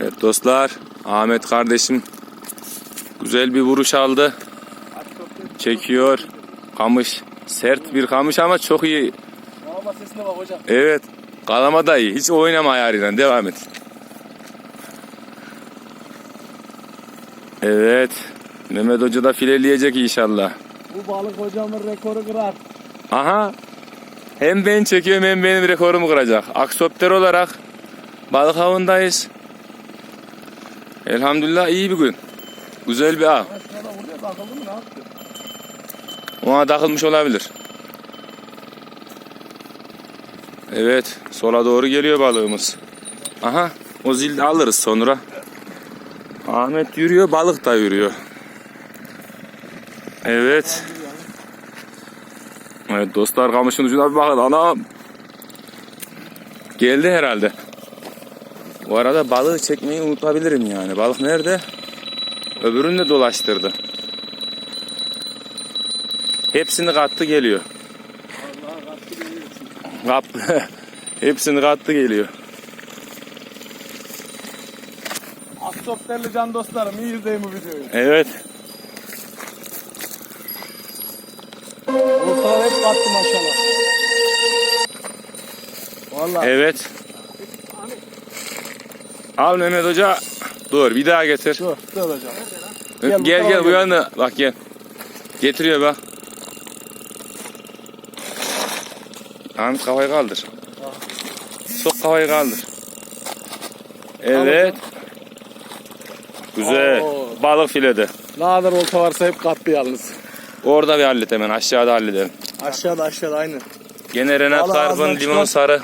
Evet dostlar Ahmet kardeşim güzel bir vuruş aldı. Çekiyor. Kamış sert bir kamış ama çok iyi. Ama sesine bak hocam. Evet. Kalama da iyi. Hiç oynama ayarıyla. Devam et. Evet. Mehmet Hoca da fileleyecek inşallah. Bu balık hocamın rekoru kırar. Aha. Hem ben çekiyorum hem benim rekorumu kıracak. Aksopter olarak balık avındayız. Elhamdülillah iyi bir gün. Güzel bir yaptı? Ona takılmış olabilir. Evet. Sola doğru geliyor balığımız. Aha. O zil de alırız sonra. Ahmet yürüyor. Balık da yürüyor. Evet. Evet dostlar kamışın ucuna bir bakın. Anam. Geldi herhalde. Bu arada balığı çekmeyi unutabilirim yani. Balık nerede? Öbürünü de dolaştırdı. Hepsini kattı geliyor. Allah kaçtı geliyor. Kap Hepsini kattı geliyor. Aksopterli can dostlarım iyi izleyin bu videoyu. Evet. Ortalar hep kattı maşallah. Vallahi. Evet. Al Mehmet Hoca. Dur bir daha getir. Dur, dur hocam. Gel Gel, gel, bu yana. Bak gel. Getiriyor bak. Ahmet kafayı kaldır. Sok kafayı kaldır. Evet. Güzel. Oo. Balık filede. Ne kadar olta varsa hep kattı yalnız. Orada bir hallet hemen. Aşağıda halledelim. Aşağıda aşağıda aynı. Gene Renat Karp'ın ağzından limon sarı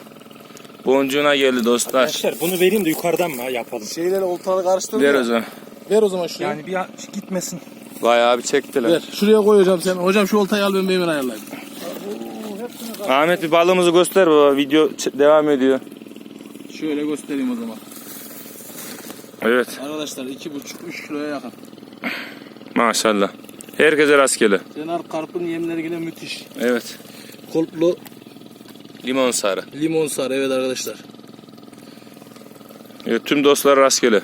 boncuğuna geldi dostlar. Arkadaşlar bunu vereyim de yukarıdan mı yapalım? Şeyleri oltaları karıştır. Ver o zaman. Ver o zaman şuraya. Yani bir an- gitmesin. Bayağı bir çektiler. Ver. Şuraya koy hocam sen. Hocam şu oltayı al ben benim ayarlayayım. Ahmet bir balığımızı göster baba. Video ç- devam ediyor. Şöyle göstereyim o zaman. Evet Arkadaşlar 2,5-3 kiloya yakın. maşallah. Herkese rastgele. Cenar Karp'ın yemleri yine müthiş. Evet. Kulplu Limon sarı. limon sarı evet arkadaşlar. Evet, tüm dostlar rastgele.